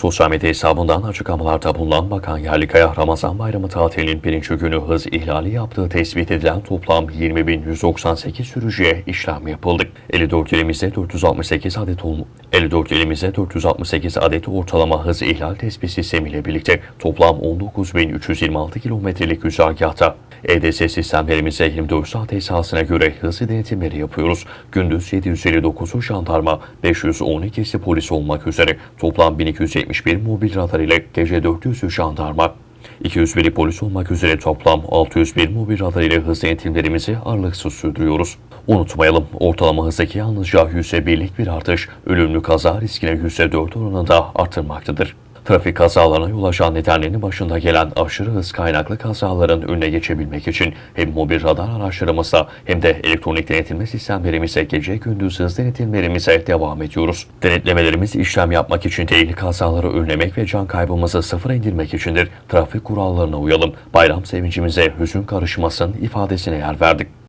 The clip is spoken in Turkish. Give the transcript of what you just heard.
Sosyal medya hesabından açıklamalarda bulunan Bakan Yerlikaya, Ramazan Bayramı tatilinin birinci günü hız ihlali yaptığı tespit edilen toplam 20.198 sürücüye işlem yapıldı. 54 ilimizde 468 adet olmu 54 ilimizde 468 adet ortalama hız ihlal tespit sistemiyle birlikte toplam 19.326 kilometrelik güzergahta EDS sistemlerimize 24 saat esasına göre hız denetimleri yapıyoruz. Gündüz 759'u jandarma, 512'si polis olmak üzere toplam 1271 mobil radar ile gece 400'ü jandarma, 201'i polis olmak üzere toplam 601 mobil radar ile hız denetimlerimizi aralıksız sürdürüyoruz. Unutmayalım ortalama hızdaki yalnızca %1'lik bir artış ölümlü kaza riskine %4 oranında artırmaktadır. Trafik kazalarına yol açan nedenlerinin başında gelen aşırı hız kaynaklı kazaların önüne geçebilmek için hem mobil radar araçlarımızla hem de elektronik denetleme sistemlerimize gece gündüz hız denetimlerimize devam ediyoruz. Denetlemelerimiz işlem yapmak için değil kazaları önlemek ve can kaybımızı sıfıra indirmek içindir. Trafik kurallarına uyalım. Bayram sevincimize hüzün karışmasın ifadesine yer verdik.